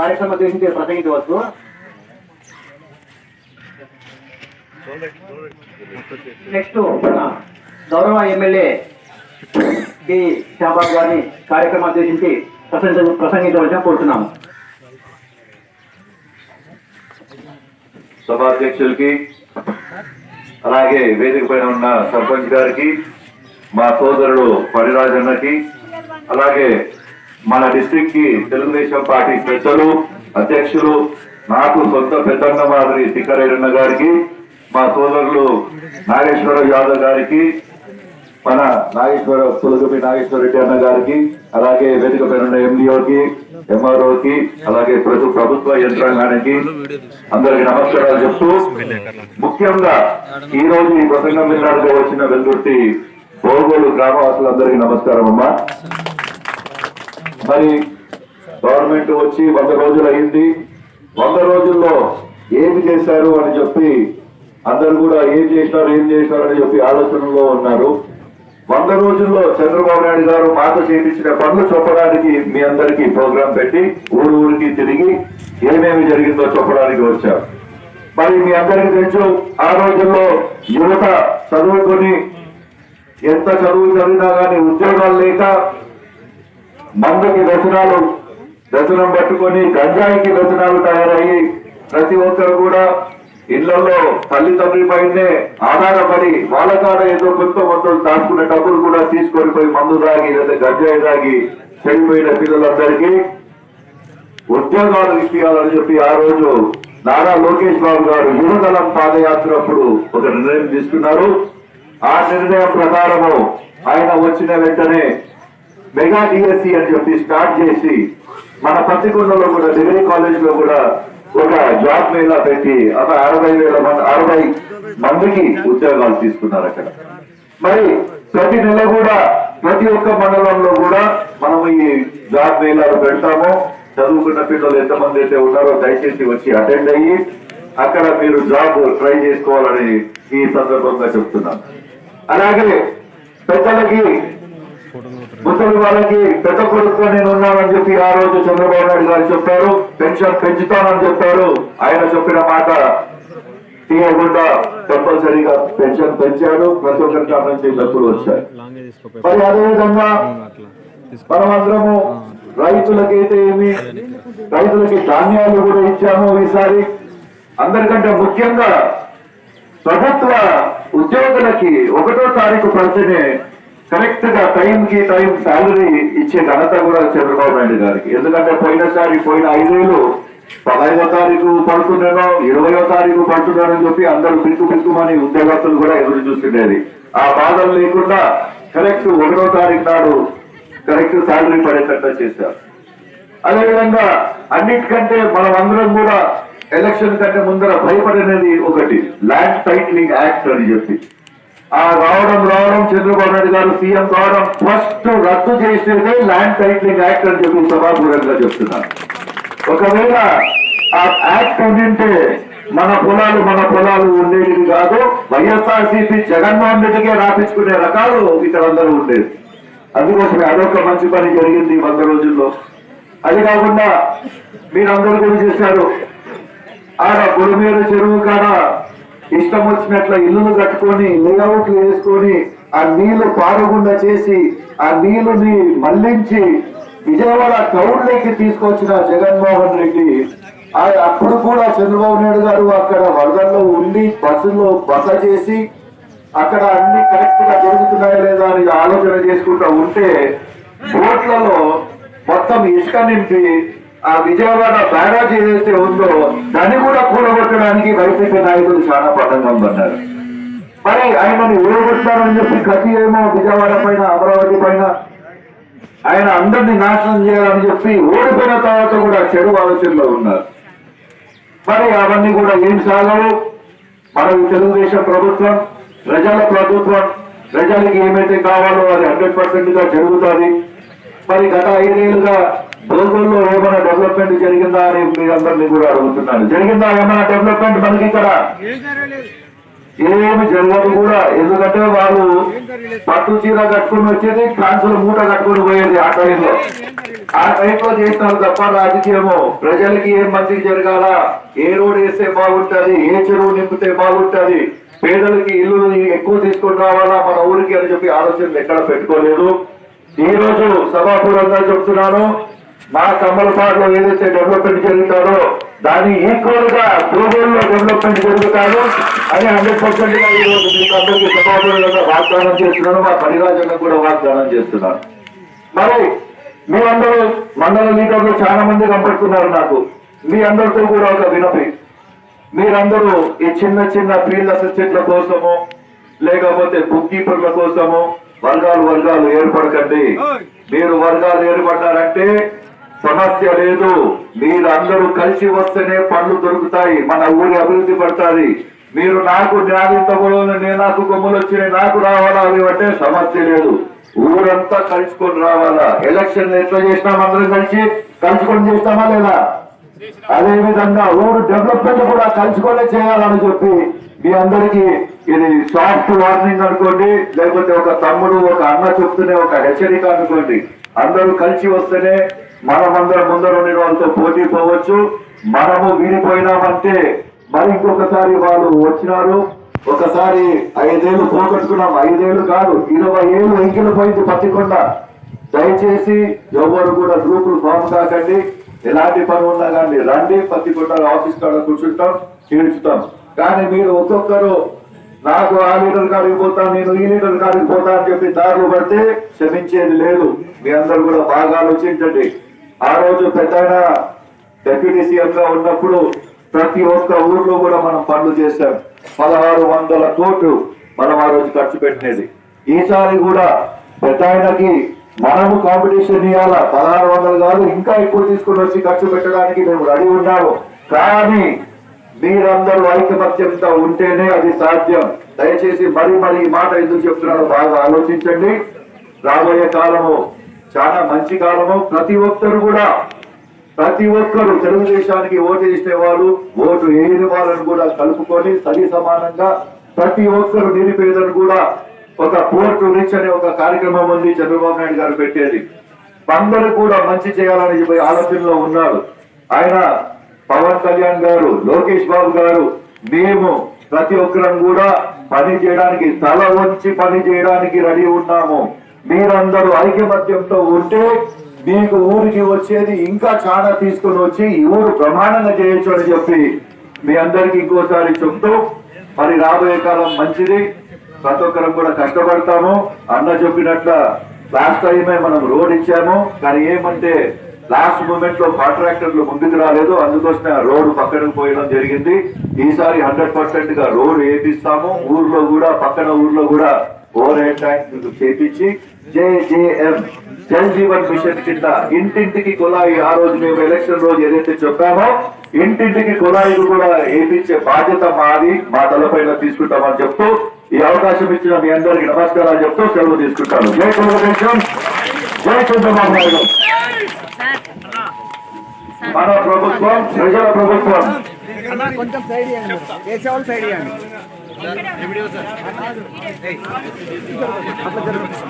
కార్యక్రమం ఉద్దేశించి ప్రసంగించవచ్చు నెక్స్ట్ గౌరవ ఎమ్మెల్యే టి షాబాబ్ గారిని కార్యక్రమం ఉద్దేశించి ప్రసంగ ప్రసంగించవలసిన కోరుతున్నాము. సభాధ్యక్షులకి అలాగే వేదిక పైన ఉన్న సర్పంచ్ గారికి మా సోదరుడు పరిరాజన్నకి అలాగే మన డిస్టిక్కి తెలుగుదేశం పార్టీ పెద్దలు అధ్యక్షులు నాకు సొంత పెద్దన్న మాదిరి తిక్కరేడన్న గారికి మా సోదరులు నాగేశ్వర యాదవ్ గారికి మన నాగేశ్వర తులగపి నాగేశ్వర రెడ్డి అన్న గారికి అలాగే వేదిక పైన ఉన్న ఎండిఓకి ఎంఆర్ఓకి అలాగే ప్రతి ప్రభుత్వ యంత్రాంగానికి అందరికి నమస్కారాలు చెప్తూ ముఖ్యంగా ఈ రోజు ఈ ప్రసంగం వినడానికి వచ్చిన వెల్లుర్తి బోగోలు గ్రామవాసులందరికీ నమస్కారం అమ్మా. మరి గవర్నమెంట్ వచ్చి వంద రోజులు అయింది. వంద రోజుల్లో ఏమి చేశారు అని చెప్పి అందరు కూడా ఏం చేసినారు ఏం చేసినారు అని చెప్పి ఆలోచనలో ఉన్నారు. వంద రోజుల్లో చంద్రబాబు నాయుడు గారు మాతో చేయించిన పనులు చెప్పడానికి మీ అందరికీ ప్రోగ్రాం పెట్టి ఊరు ఊరికి తిరిగి ఏమేమి జరిగిందో చెప్పడానికి వచ్చారు. మరి మీ అందరికీ తెలుసు ఆ రోజుల్లో యువత చదువుకొని ఎంత చదువు చదివినా కానీ ఉద్యోగాలు లేక మందుకి వ్యసనాలు వ్యసనం పట్టుకొని గంజాయికి వ్యసనాలు తయారయ్యి ప్రతి ఒక్కరు కూడా ఇళ్ళలో తల్లిదండ్రుల పైనే ఆధారపడి వాళ్ళ కాడ ఏదో కొత్త మొత్తం దాచుకునే డబ్బులు కూడా తీసుకొని పోయి మందు తాగి లేదా గంజాయి తాగి చెడిపోయిన పిల్లలందరికీ ఉద్యోగాలు ఇప్పించాలని చెప్పి ఆ రోజు నారా లోకేష్ బాబు గారు యువదళం పాదయాత్ర అప్పుడు ఒక నిర్ణయం తీసుకున్నారు. ఆ నిర్ణయం ప్రకారము ఆయన వచ్చిన వెంటనే మెగా డిఎస్సి అని చెప్పి స్టార్ట్ చేసి మన పత్తికొండలో కూడా డిగ్రీ కాలేజ్లో కూడా ఒక జాబ్ మేళా పెట్టి ఒక అరవై వేల మంది అరవై మందికి ఉద్యోగాలు తీసుకున్నారు అక్కడ. మరి ప్రతి నెల కూడా ప్రతి ఒక్క మండలంలో కూడా మనం ఈ జాబ్ మేళాలు పెడతాము. చదువుకున్న పిల్లలు ఎంతమంది అయితే ఉన్నారో దయచేసి వచ్చి అటెండ్ అయ్యి అక్కడ మీరు జాబ్ ట్రై చేసుకోవాలని ఈ సందర్భంగా చెప్తున్నాను. అలాగే పెద్దలకి ముసలి వాళ్ళకి పెద్ద కొడుకు నేను ఉన్నానని చెప్పి ఆ రోజు చంద్రబాబు నాయుడు గారు చెప్పారు. పెన్షన్ పెంచుతానని చెప్పారు. ఆయన చెప్పిన మాట తీయకుండా కంపల్సరీగా పెన్షన్ పెంచాడు. ప్రతి ఒక్కరి కాడ నుంచి డబ్బులు వచ్చాయి. మరి అదే విధంగా మనమందరము రైతులకైతే ఏమి? రైతులకి ధాన్యాలు కూడా ఇచ్చాము ఈసారి. అందరికంటే ముఖ్యంగా ప్రభుత్వ ఉద్యోగులకి ఒకటో తారీఖు పడితేనే కరెక్ట్గా టైం కి టైం శాలరీ ఇచ్చే ఘనత కూడా చంద్రబాబు నాయుడు గారికి. ఎందుకంటే పోయినసారి పోయిన ఐదేళ్ళు పదహైదో తారీఖు పడుతున్నానో ఇరవయో తారీఖు పడుతున్నానని చెప్పి అందరూ పిక్కు పిక్కుమని ఉద్యోగస్తులు కూడా ఎదురు చూస్తుండేది. ఆ బాధలు లేకుండా కరెక్ట్ ఒకటో తారీఖు నాడు కరెక్ట్ శాలరీ పడేటట్టు చేశారు. అదేవిధంగా అన్నిటికంటే మనం అందరం కూడా ఎలక్షన్ కంటే ముందర భయపడినది ఒకటి ల్యాండ్ టైటిలింగ్ యాక్ట్ అని చెప్పి. ఆ రావడం రావడం చంద్రబాబు నాయుడు గారు సీఎం కావడం ఫస్ట్ రద్దు చేసేదే ల్యాండ్ టైటిలింగ్ యాక్ట్ అని చెప్పి సభాపూర్వకంగా చెప్తున్నారు. ఒకవేళ ఆ యాక్ట్ ఉండింటే మన పొలాలు మన పొలాలు ఉండేది కాదు. వైఎస్ఆర్సీపీ జగన్మోహన్ రెడ్డికే రాపించుకునే రకాలు ఇక్కడ అందరూ ఉండేది అందుకోసమే అదొక మంచి పని జరిగింది వంద రోజుల్లో. అది కాకుండా మీరందరూ కూడా చేశారు. ఆడ గుడిమీద చెరువు కాడ ఇష్టం వచ్చినట్ల ఇల్లులు కట్టుకొని లేఅవుట్లు వేసుకొని ఆ నీళ్ళు పారకుండా చేసి ఆ నీళ్ళుని మళ్ళించి విజయవాడ టౌన్లోకి తీసుకొచ్చిన జగన్మోహన్ రెడ్డి అప్పుడు కూడా చంద్రబాబు నాయుడు గారు అక్కడ వరదల్లో ఉండి బస్సులో బస చేసి అక్కడ అన్ని కరెక్ట్గా జరుగుతున్నాయా లేదా అని ఆలోచన చేసుకుంటూ ఉంటే బోట్లలో మొత్తం ఇసుక నింపి ఆ విజయవాడ బ్యారాజ్ ఏదైతే ఉందో దాన్ని కూడా కూడగొట్టడానికి వైసీపీ నాయకులు చాలా పట్టణం పడ్డారు. మరి ఆయనని ఊరగొట్టారని చెప్పి గతి ఏమో విజయవాడ పైన అమరావతి పైన. ఆయన అందరినీ నాశనం చేయాలని చెప్పి ఓడిపోయిన తర్వాత కూడా చెడు ఆలోచనలో ఉన్నారు. మరి అవన్నీ కూడా ఏం సాగవు. మన తెలుగుదేశం ప్రభుత్వం ప్రజల ప్రభుత్వం ప్రజలకి ఏమైతే కావాలో అది హండ్రెడ్ పర్సెంట్గా జరుగుతుంది. మరి గత ఐదేళ్ళుగా భోగుల్లో ఏమైనా డెవలప్మెంట్ జరిగిందా అని మీరందరినీ కూడా అడుగుతున్నాను జరిగిందా ఏమైనా డెవలప్మెంట్ మనకి ఇక్కడ? ఏమి జరగదు కూడా. ఎందుకంటే వాళ్ళు పట్టు చీర కట్టుకుని వచ్చేది కాన్సుల మూట కట్టుకుని పోయేది ఆ టైంలో ఆ టైంలో చేసినారు తప్ప రాజకీయము. ప్రజలకి ఏం మంచిగా జరగాల? ఏ రోడ్ వేస్తే బాగుంటది? ఏ చెరువు నింపితే బాగుంటది? పేదలకి ఇల్లు ఎక్కువ తీసుకొని రావాలా? మన ఊరికి అని చెప్పి ఆలోచనలు ఎక్కడ పెట్టుకోలేదు. ఈ రోజు సభాపూర్వంగా చెప్తున్నాను. మా కమ్మలపాడులో ఏదైతే డెవలప్మెంట్ జరుగుతారో దాని ఈక్వల్గా గ్లోబల్లో డెవలప్మెంట్ జరుగుతారు అని హండ్రెడ్ పర్సెంట్గా ఈ రోజు మీకు అందరికీ సభాపూర్వకంగా వాగ్దానం చేస్తున్నాను. మా పరిరాజంగా కూడా వాగ్దానం చేస్తున్నాను మరి మీ అందరూ మండల లీడర్లు చాలా మంది కనపడుతున్నారు నాకు. మీ అందరితో కూడా ఒక వినపి మీరందరూ ఈ చిన్న చిన్న ఫీల్డ్ అసిస్టెంట్ల కోసము లేకపోతే బుక్ కీపర్ల కోసము వర్గాలు వర్గాలు ఏర్పడకండి. మీరు వర్గాలు ఏర్పడ్డారంటే సమస్య లేదు. మీరందరూ కలిసి వస్తేనే పనులు దొరుకుతాయి. మన ఊరి అభివృద్ధి పడుతుంది. మీరు నాకు న్యాయంతో నేను నాకు కొమ్ములు వచ్చినాయి నాకు రావాలా అవి అంటే సమస్య లేదు. ఊరంతా కలుసుకొని రావాలా? ఎలక్షన్ ఎట్లా చేసినాం అందరం కలిసి? కలుసుకొని చేస్తామా లేదా? అదే విధంగా ఊరు డెవలప్మెంట్ కూడా కలుసుకొని చేయాలని చెప్పి మీ అందరికి ఇది సాఫ్ట్ వార్నింగ్ అనుకోండి లేకపోతే ఒక తమ్ముడు ఒక అన్న చెప్తూనే ఒక హెచ్చరిక అనుకోండి. అందరూ కలిసి వస్తేనే మనమందరం ముందర ఉండిన వాళ్ళతో పోటీ పోవచ్చు. మనము వీడిపోయినామంటే మరి ఇంకొకసారి వాళ్ళు వచ్చినారు. ఒకసారి ఐదేళ్ళు పోగొట్టుకున్నాం. ఐదేళ్ళు కాదు ఇరవై ఏళ్ళు ఎంకిలు పోయింది పత్తికొండ. దయచేసి ఎవరు కూడా గ్రూపులు ఫామ్ కాకండి. ఎలాంటి పని ఉన్నా కానీ రండి. ప్రతి ఆఫీస్ కాడ కూర్చుంటాం తీర్చుతాం కానీ మీరు ఒక్కొక్కరు నాకు ఆ లీటర్ కాడికి పోతా నేను ఈ లీటర్ కాడికి పోతా అని చెప్పి దారులు పడితే క్షమించేది లేదు. మీ అందరు కూడా బాగా ఆలోచించండి. ఆ రోజు పెద్ద డెప్యూటీ సీఎం గా ఉన్నప్పుడు ప్రతి ఒక్క ఊర్లో కూడా మనం పనులు చేశాం. పదహారు వందల కోట్లు మనం ఆ రోజు ఖర్చు పెట్టినది. ఈసారి కూడా పెద్ద ఆయనకి మనము కాంపిటీషన్ ఇవ్వాల పదహారు వందలు కాదు ఇంకా ఎక్కువ తీసుకుని వచ్చి ఖర్చు పెట్టడానికి మేము రెడీ ఉన్నాము. కానీ మీరందరూ ఐకమత్యంతో ఉంటేనే అది సాధ్యం. దయచేసి మరి మరి మాట ఎందుకు చెప్తున్నానో బాగా ఆలోచించండి. రాబోయే కాలము చాలా మంచి కాలము. ప్రతి ఒక్కరు కూడా ప్రతి ఒక్కరు తెలుగుదేశానికి ఓటు వేసే వాళ్ళు ఓటు వేయని వాళ్ళని కూడా కలుపుకొని సరి సమానంగా ప్రతి ఒక్కరు నిరుపేదలు కూడా ఒక పోర్టు రిచ్ అనే ఒక కార్యక్రమం ఉంది చంద్రబాబు నాయుడు గారు పెట్టేది. అందరూ కూడా మంచి చేయాలని చెప్పి ఆలోచనలో ఉన్నారు. ఆయన పవన్ కళ్యాణ్ గారు లోకేష్ బాబు గారు మేము ప్రతి ఒక్కరం కూడా పని చేయడానికి తల వంచి పని చేయడానికి రెడీ ఉన్నాము. మీరందరూ ఐకమత్యంతో ఉంటే మీకు ఊరికి వచ్చేది ఇంకా చాలా తీసుకుని వచ్చి ఈ ఊరు ప్రమాణంగా చేయొచ్చు అని చెప్పి మీ అందరికి ఇంకోసారి చెప్తూ మరి రాబోయే కాలం మంచిది. ప్రతి ఒక్కరం కూడా కష్టపడతాము. అన్న చెప్పినట్ల లాస్ట్ టైమే మనం రోడ్ ఇచ్చాము. కానీ ఏమంటే లాస్ట్ మూమెంట్లో కాంట్రాక్టర్లు ముందుకు రాలేదు. అందుకోసమే ఆ రోడ్డు పక్కన పోయడం జరిగింది. ఈసారి హండ్రెడ్ పర్సెంట్గా రోడ్డు వేపిస్తాము. ఊర్లో కూడా పక్కన ఊర్లో కూడా ఓవర్ హెడ్ ట్యాంక్ చేపించి జేజేఎం జల్ జీవన్ మిషన్ కింద ఇంటింటికి కుళాయి ఆ రోజు మేము ఎలక్షన్ రోజు ఏదైతే చెప్పామో ఇంటింటికి కుళాయిలు కూడా వేపించే బాధ్యత మాది మా తలపైన తీసుకుంటామని చెప్తూ ఈ అవకాశం ఇచ్చిన మీ అందరికి నమస్కారాలు చెప్తూ సెలవు తీసుకుంటాను. జై తెలుగుదేశం జై చంద్రబాబు నాయుడు. మన ప్రభుత్వం ప్రజల ప్రభుత్వం. అన్న కొంచెం సైడ్ చేయండి. వేసేవాళ్ళు సైడ్ చేయండి.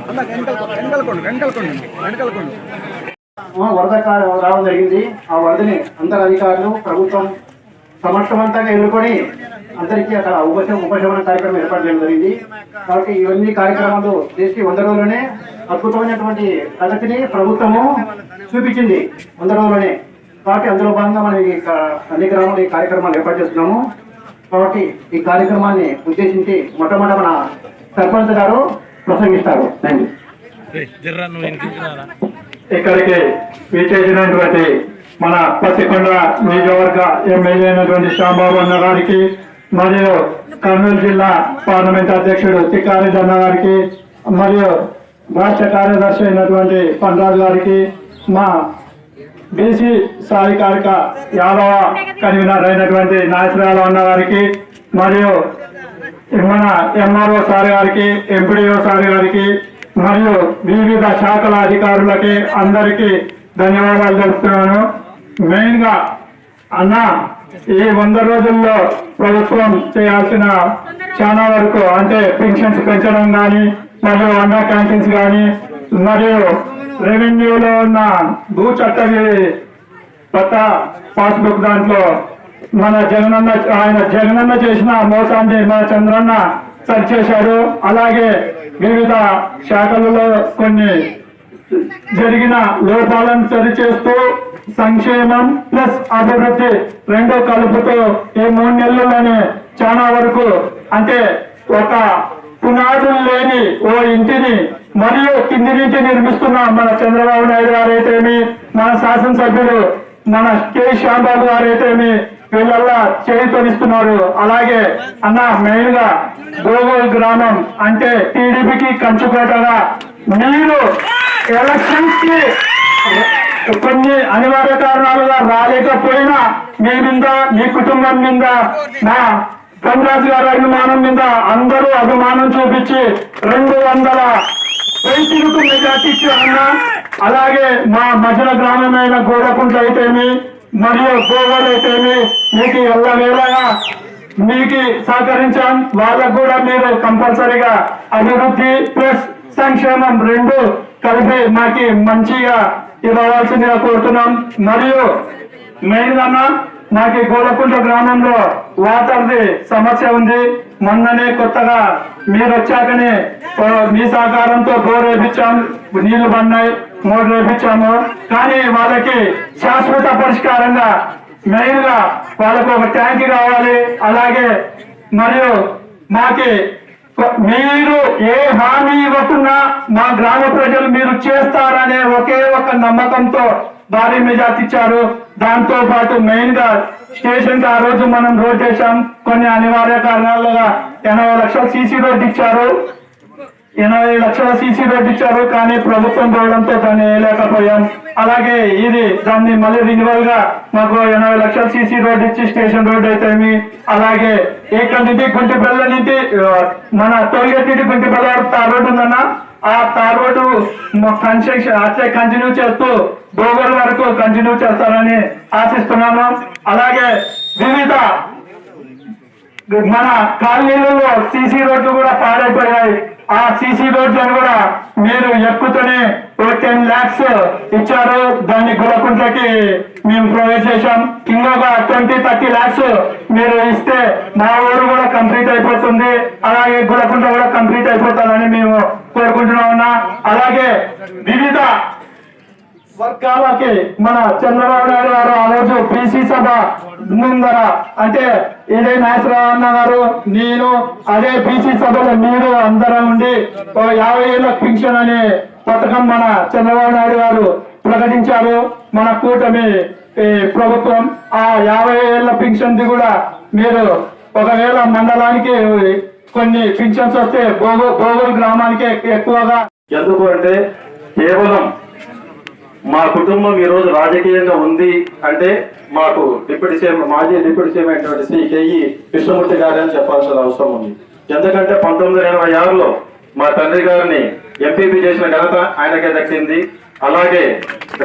అన్న వరద రావడం జరిగింది. ఆ వరదని అందరు అధికారులు ప్రభుత్వం సమర్థవంతంగా ఎదుర్కొని అందరికీ అక్కడ ఉపశమ ఉపశమన కార్యక్రమం ఏర్పాటు చేయడం జరిగింది. కాబట్టి ఇవన్నీ కార్యక్రమాలు చేసి వంద రోజుల్లోనే అద్భుతమైనటువంటి ప్రగతిని ప్రభుత్వము చూపించింది. వంద రోజుల్లోనే. కాబట్టి అందులో భాగంగా మనం ఈ అన్ని గ్రామాలు ఈ కార్యక్రమాలు ఏర్పాటు చేస్తున్నాము. కాబట్టి ఈ కార్యక్రమాన్ని ఉద్దేశించి మొట్టమొదట మన సర్పంచ్ గారు ప్రసంగిస్తారు. థ్యాంక్ ఇక్కడికి విచ్చేసినటువంటి మన పత్తికొండ నియోజకవర్గ ఎమ్మెల్యే అయినటువంటి శ్యాంబాబు అన్న గారికి మరియు కర్నూలు జిల్లా పార్లమెంట్ అధ్యక్షుడు తిక్కారి అన్న గారికి మరియు రాష్ట్ర కార్యదర్శి అయినటువంటి పండ్రాజు గారికి మా బీసీ సాధికారిక యాదవ కన్వీనర్ అయినటువంటి నాగేశ్వరరావు అన్న గారికి మరియు మన ఎంఆర్ఓ సార్ గారికి ఎంపీడీఓ సార్ గారికి మరియు వివిధ శాఖల అధికారులకి అందరికీ ధన్యవాదాలు తెలుపుతున్నాను. మెయిన్గా అన్న ఈ వంద రోజుల్లో ప్రభుత్వం చేయాల్సిన చాలా వరకు అంటే పెన్షన్స్ పెంచడం కానీ మరియు అన్న క్యాంటీన్స్ కానీ మరియు రెవెన్యూలో ఉన్న భూ చట్టవి కొత్త పాస్బుక్ దాంట్లో మన జగనన్న ఆయన జగనన్న చేసిన మోసాన్ని మన చంద్రన్న సరిచేశారు అలాగే వివిధ శాఖలలో కొన్ని జరిగిన లోపాలను సరిచేస్తూ సంక్షేమం ప్లస్ అభివృద్ధి రెండో కలుపుతూ ఈ మూడు నెలల్లోనే చాలా వరకు అంటే ఒక పునాదులు లేని ఓ ఇంటిని మరియు కింది నుంచి నిర్మిస్తున్న మన చంద్రబాబు నాయుడు గారైతేమి మన శాసనసభ్యులు మన కె. శ్యాంబాబు గారైతేమి వీళ్ళల్లా చేయితోనిస్తున్నారు అలాగే అన్న మెయిన్గా గోగోల్ గ్రామం అంటే టీడీపీకి కంచుకోటగా మీరు ఎలక్షన్స్కి కొన్ని అనివార్య కారణాలుగా రాలేకపోయినా మీ మీద మీ కుటుంబం మీద నా పంద్రాజు గారి అభిమానం మీద అందరూ అభిమానం చూపించి రెండు వందల రైతులకు మెజార్టీ ఇచ్చారన్నా అలాగే మా మధ్యన గ్రామమైన గోడకుంట అయితేమి మరియు గోగోలు అయితేమి మీకు ఎల్లవేళగా మీకు సహకరించాం. వాళ్ళకు కూడా మీరు కంపల్సరీగా అభివృద్ధి ప్లస్ సంక్షేమం రెండు కలిపి మాకి మంచిగా ఇవ్వవలసిందిగా కోరుతున్నాం. మరియు మెయిన్ అన్న నాకు ఈ గోడకుంట గ్రామంలో వాటర్ది సమస్య ఉంది. మొన్ననే కొత్తగా మీరు వచ్చాకనే మీ సహకారంతో బోర్ వేపించాము నీళ్ళు పడినాయి మోటార్ వేపించాము. కానీ వాళ్ళకి శాశ్వత పరిష్కారంగా మెయిన్గా వాళ్ళకు ఒక ట్యాంక్ కావాలి. అలాగే మరియు మాకి మీరు ఏ హామీ ఇవ్వకున్నా మా గ్రామ ప్రజలు మీరు చేస్తారనే ఒకే ఒక నమ్మకంతో భారీ మెజార్టీ ఇచ్చారు. దాంతో పాటు మెయిన్గా స్టేషన్కి ఆ రోజు మనం రోడ్ చేశాం. కొన్ని అనివార్య కారణాలుగా ఎనభై లక్షల సీసీ రోడ్ ఇచ్చారు. ఎనభై లక్షల సీసీ రోడ్ ఇచ్చారు కానీ ప్రభుత్వం పోవడంతో దాన్ని వేయలేకపోయాం. అలాగే ఇది దాన్ని మళ్ళీ రినివల్గా మాకు ఎనభై లక్షల సీసీ రోడ్ ఇచ్చి స్టేషన్ రోడ్ అయితేమి అలాగే ఇక్కడ నుంచి గుంటిపల్ల నుంచి మన టోల్గేట్ నుంచి గుంటిపల్ల తార్ రోడ్ ఉందన్న ఆ తార్ రోడ్డు కన్స్ట్రక్షన్ అట్లే కంటిన్యూ చేస్తూ డోగర్ వరకు కంటిన్యూ చేస్తారని ఆశిస్తున్నాను అలాగే వివిధ మన కాలనీలలో సీసీ రోడ్లు కూడా పాడైపోయాయి. ఆ సీసీ రోడ్లను కూడా మీరు ఎక్కుతూనే ఓ టెన్ లాక్స్ ఇచ్చారు. దాన్ని గులకుంటకి మేము ప్రొవైడ్ చేశాం. ఇంకొక ట్వంటీ థర్టీ లాక్స్ మీరు ఇస్తే మా ఊరు కూడా కంప్లీట్ అయిపోతుంది. అలాగే గులకుంట కూడా కంప్లీట్ అయిపోతుందని మేము కోరుకుంటున్నామన్నా అలాగే వివిధ వర్గాలకి మన చంద్రబాబు నాయుడు గారు ఆ రోజు బీసీ సభ ముందర అంటే ఇదే నాగేశ్వరరావు అన్న గారు నేను అదే బీసీ సభలో మీరు అందరం ఉండి ఓ యాభై ఏళ్ళ పింఛన్ అనే పథకం మన చంద్రబాబు నాయుడు గారు ప్రకటించారు. మన కూటమి ప్రభుత్వం ఆ యాభై ఏళ్ళ పింఛన్ ది కూడా మీరు ఒకవేళ మండలానికి కొన్ని పింఛన్స్ వస్తే బోగో బోగోలు గ్రామానికి ఎక్కువగా ఎందుకు అంటే కేవలం మా కుటుంబం ఈ రోజు రాజకీయంగా ఉంది అంటే మాకు డిప్యూటీ సీఎం మాజీ డిప్యూటీ సీఎం అయినటువంటి శ్రీ కేఈ కృష్ణమూర్తి గారి అని చెప్పాల్సిన అవసరం ఉంది. ఎందుకంటే పంతొమ్మిది ఎనభై ఆరులో మా తండ్రి గారిని ఎంపీపీ చేసిన ఘనత ఆయనకే దక్కింది. అలాగే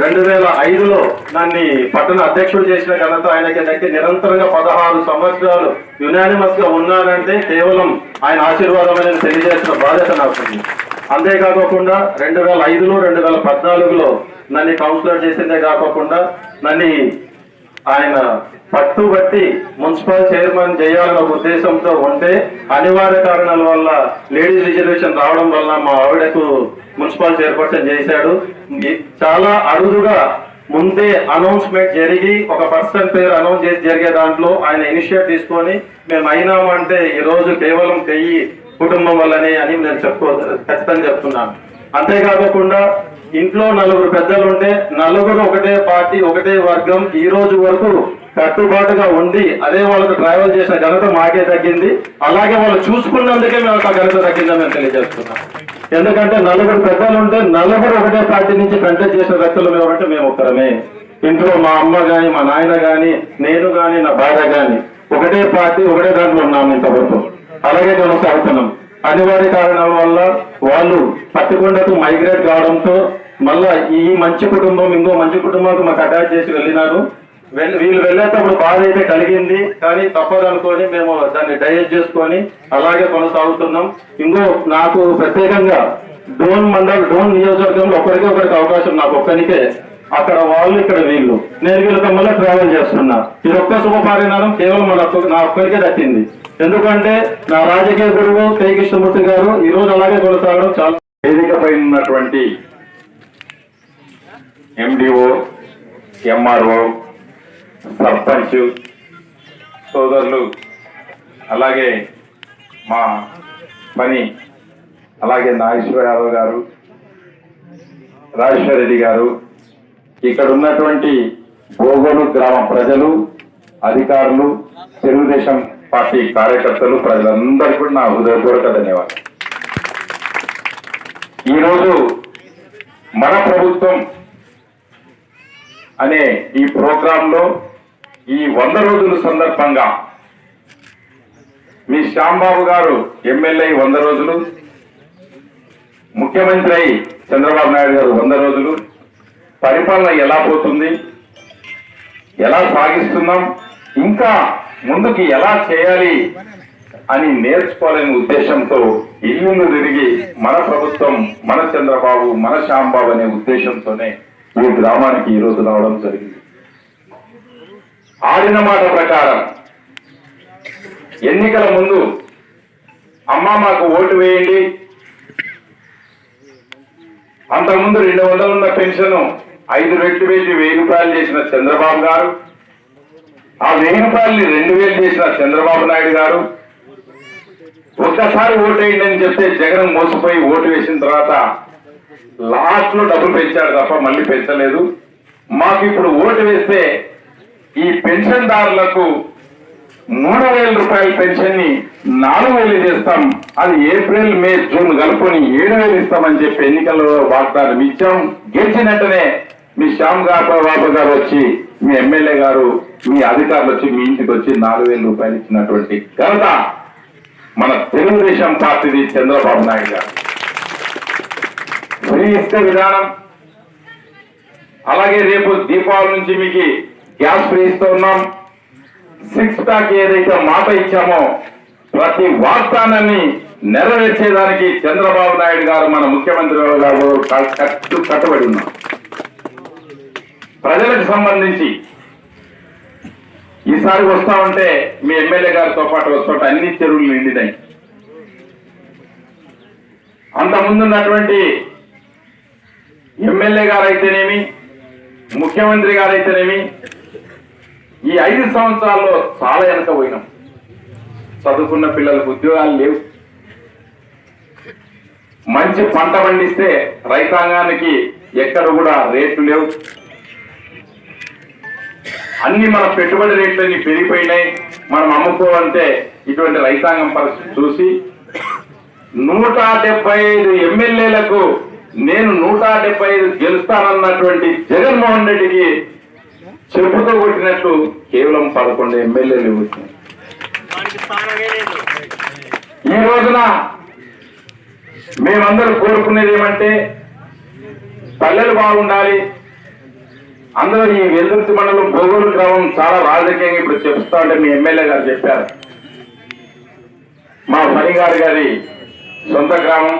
రెండు వేల ఐదులో నన్ను పట్టణ అధ్యక్షుడు చేసిన ఘనత ఆయనకే దక్కి నిరంతరంగా పదహారు సంవత్సరాలు యునానిమస్గా ఉన్నానంటే కేవలం ఆయన ఆశీర్వాదం తెలియజేసిన బాధ్యత నాకు అంతేకాకుండా రెండు వేల ఐదులో రెండు వేల పద్నాలుగులో నన్ను కౌన్సిలర్ చేసిందే కాకుండా నన్ను ఆయన పట్టుబట్టి మున్సిపల్ చైర్మన్ చేయాలన్న ఉద్దేశంతో ఉంటే అనివార్య కారణాల వల్ల లేడీస్ రిజర్వేషన్ రావడం వల్ల మా ఆవిడకు మున్సిపల్ చైర్పర్సన్ చేశాడు. చాలా అరుదుగా ముందే అనౌన్స్మెంట్ జరిగి ఒక పర్సన్ పేరు అనౌన్స్ చేసి జరిగే దాంట్లో ఆయన ఇనిషియేట్ తీసుకొని మేము అయినామంటే ఈరోజు కేవలం చెయ్యి కుటుంబం వల్లనే అని నేను చెప్పుకో ఖచ్చితంగా చెప్తున్నాను. అంతేకాకుండా ఇంట్లో నలుగురు పెద్దలు ఉంటే నలుగురు ఒకటే పార్టీ ఒకటే వర్గం ఈ రోజు వరకు కట్టుబాటుగా ఉండి అదే వాళ్ళకు ట్రావెల్ చేసిన ఘనత మాకే తగ్గింది. అలాగే వాళ్ళు చూసుకున్నందుకే మేము ఆ ఘనత తగ్గిందని మేము తెలియజేస్తున్నాం. ఎందుకంటే నలుగురు పెద్దలు ఉంటే నలుగురు ఒకటే పార్టీ నుంచి కంటెక్ట్ చేసిన వ్యక్తులు మేము అంటే మేము ఒక్కరమే. ఇంట్లో మా అమ్మ గాని మా నాయన గాని నేను గాని నా భార్య గాని ఒకటే పార్టీ ఒకటే దాంట్లో ఉన్నాము ఇంతవరకు. అలాగే కొనసాగుతున్నాం అనివార్య కారణాల వల్ల వాళ్ళు పట్టుకుండకు మైగ్రేట్ కావడంతో మళ్ళా ఈ మంచి కుటుంబం ఇంకో మంచి కుటుంబానికి మాకు అటాచ్ చేసి వెళ్ళినారు. వీళ్ళు వెళ్ళేటప్పుడు బాధ అయితే కలిగింది కానీ తప్పదు అనుకొని మేము దాన్ని డైజెస్ట్ చేసుకొని అలాగే కొనసాగుతున్నాం. ఇంకో నాకు ప్రత్యేకంగా డోన్ మండల్ డోన్ నియోజకవర్గంలో ఒకరికి ఒకరికి అవకాశం నాకు ఒక్కరికే అక్కడ వాళ్ళు ఇక్కడ వీళ్ళు. నేను వీళ్ళ మళ్ళీ ట్రావెల్ చేస్తున్నా. ఇది ఒక్క శుభపరిణామం కేవలం మన నా ఒక్కరికే దక్కింది. ఎందుకంటే నా రాజకీయ గురువు కే. కృష్ణమూర్తి గారు ఈ రోజు అలాగే కొనసాగడం చాలా వేదికపై ఉన్నటువంటి ఎండిఓ ఎంఆర్ఓ సర్పంచ్ సోదరులు అలాగే మా పని అలాగే నాగేశ్వర యాదవ్ గారు రాజేశ్వర రెడ్డి గారు ఇక్కడ ఉన్నటువంటి భోగోలు గ్రామ ప్రజలు అధికారులు తెలుగుదేశం పార్టీ కార్యకర్తలు ప్రజలందరికీ కూడా నా హృదయపూర్వక ధన్యవాదాలు. ఈరోజు మన ప్రభుత్వం అనే ఈ ప్రోగ్రాంలో ఈ వంద రోజుల సందర్భంగా మీ శ్యాంబాబు గారు ఎమ్మెల్యే వంద రోజులు ముఖ్యమంత్రి అయి చంద్రబాబు నాయుడు గారు వంద రోజులు. పరిపాలన ఎలా పోతుంది? ఎలా సాగిస్తున్నాం? ఇంకా ముందుకు ఎలా చేయాలి అని నేర్చుకోవాలనే ఉద్దేశంతో ఇల్లు తిరిగి మన ప్రభుత్వం మన చంద్రబాబు మన శ్యాంబాబు అనే ఉద్దేశంతోనే ఈ గ్రామానికి ఈ రోజు రావడం జరిగింది. ఆడిన మాట ప్రకారం ఎన్నికల ముందు అమ్మ మాకు ఓటు వేయండి. అంతకుముందు రెండు వందలు ఉన్న పెన్షన్ ఐదు రెట్లు పెట్టి వెయ్యి రూపాయలు చేసిన చంద్రబాబు గారు ఆ వెయ్యి రూపాయలని రెండు వేలు చేసిన చంద్రబాబు నాయుడు గారు ఒక్కసారి ఓటు వేయండి అని చెప్తే జగన్ మోసపోయి ఓటు వేసిన తర్వాత లాస్ట్లో డబ్బులు పెంచాడు తప్ప మళ్ళీ పెంచలేదు. మాకు ఇప్పుడు ఓటు వేస్తే ఈ పెన్షన్దారులకు మూడు వేల రూపాయల పెన్షన్ని నాలుగు వేలు చేస్తాం. అది ఏప్రిల్ మే జూన్ కలుపుకొని ఏడు వేలు ఇస్తామని చెప్పి ఎన్నికల్లో వాగ్దానం ఇచ్చాం. గెలిచిన వెంటనే మీ శ్యామ్ గారు బాబు గారు వచ్చి మీ ఎమ్మెల్యే గారు మీ అధికారులు వచ్చి మీ ఇంటికి వచ్చి నాలుగు వేల రూపాయలు ఇచ్చినటువంటి ఘనత మన తెలుగుదేశం పార్టీది చంద్రబాబు నాయుడు గారు. ఫ్రీ విధానం. అలాగే రేపు దీపావళి నుంచి మీకు గ్యాస్ ఫ్రీ ఇస్తూ ఉన్నాం. సిక్స్ ప్యాక్ ఏదైతే మాట ఇచ్చామో ప్రతి వాగ్దానాన్ని నెరవేర్చేదానికి చంద్రబాబు నాయుడు గారు మన ముఖ్యమంత్రి గారు కట్టు కట్టుబడి ఉన్నాం ప్రజలకు సంబంధించి ఈసారి వస్తా ఉంటే మీ ఎమ్మెల్యే గారితో పాటు వస్తుంటే అన్ని చెరువులు నిండినాయి. అంతకుముందు ఉన్నటువంటి ఎమ్మెల్యే గారు అయితేనేమి ముఖ్యమంత్రి గారు అయితేనేమి ఈ ఐదు సంవత్సరాల్లో చాలా వెనక పోయినాం. చదువుకున్న పిల్లలకు ఉద్యోగాలు లేవు. మంచి పంట పండిస్తే రైతాంగానికి ఎక్కడ కూడా రేట్లు లేవు. అన్ని మన పెట్టుబడి రేట్లన్నీ పెరిగిపోయినాయి. మనం అమ్ముకోవాలంటే ఇటువంటి రైతాంగం పరిస్థితి చూసి నూట డెబ్బై ఐదు ఎమ్మెల్యేలకు నేను నూట డెబ్బై ఐదు గెలుస్తానన్నటువంటి జగన్మోహన్ రెడ్డికి చెప్పుతో కొట్టినట్టు కేవలం పదకొండు ఎమ్మెల్యేలు వచ్చినాయి. ఈ రోజున మేమందరూ కోరుకునేది ఏమంటే పల్లెలు బాగుండాలి. అందరూ ఈ వెల్దుర్తి మండలం భోగోలు గ్రామం చాలా రాజకీయంగా ఇప్పుడు చెప్తా ఉంటే మీ ఎమ్మెల్యే గారు చెప్పారు. మా ఫణిగారి గారి సొంత గ్రామం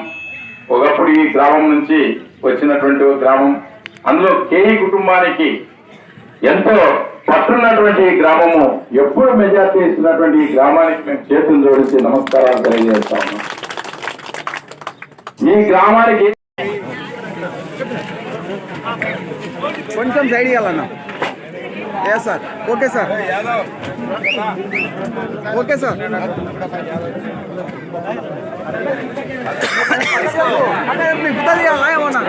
ఒకప్పుడు ఈ గ్రామం నుంచి వచ్చినటువంటి ఒక గ్రామం. అందులో కేఈ కుటుంబానికి ఎంతో పట్టున్నటువంటి ఈ గ్రామము ఎప్పుడు మెజార్టీ ఇస్తున్నటువంటి ఈ గ్రామానికి మేము చేతులు జోడించి నమస్కారాలు తెలియజేస్తాము ఈ గ్రామానికి కొంచెం సైడ్ ఏ sir? Okay sir. Okay sir. అంటే ఏమన్నా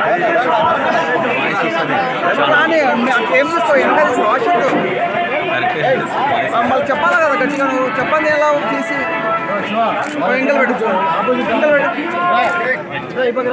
ఏం చూస్తావు ఎంత వాషింగ్ మళ్ళీ చెప్పాలా కదా గట్టిగా? నువ్వు చెప్పండి ఎలా తీసి? ఎంగల్ పెట్టు చూడండి ఎంగల్ పెట్టు. అయిపోయి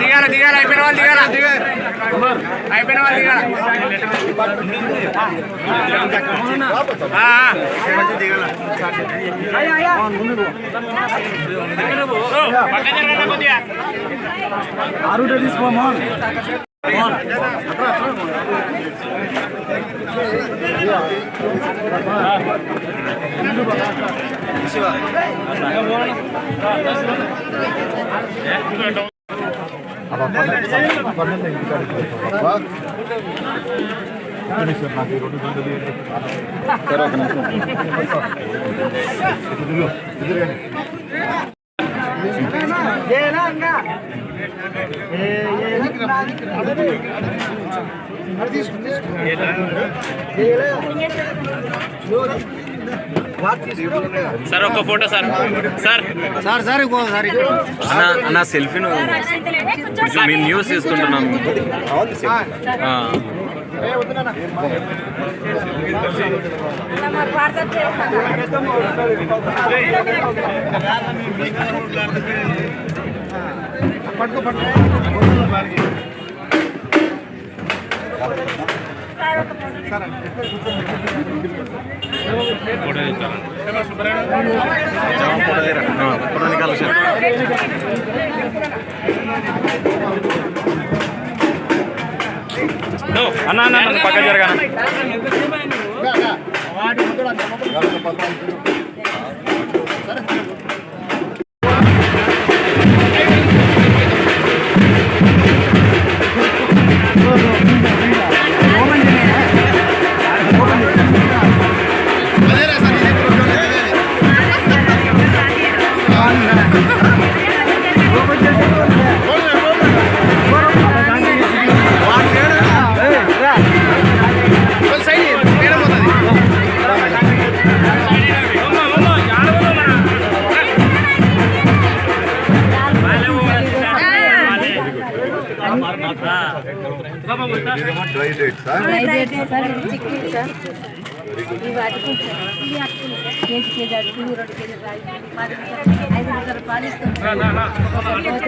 దిగాల దిగాల అయిపోయిన వాళ్ళు దిగాల అయిపోయిన వాళ్ళు దిగాల ఆ, ఆ. పక్కన జరగండి కొద్దిగా. సార్ ఒక photo sir. Sir. Sir sir ఇంకో సార్ అన్న అన్న సెల్ఫీ మేము న్యూస్ తీసుకుంటున్నాం ఆ. ఆ, ఫోటో సార్ అన్న అన్న అన్న, పక్క Thank you.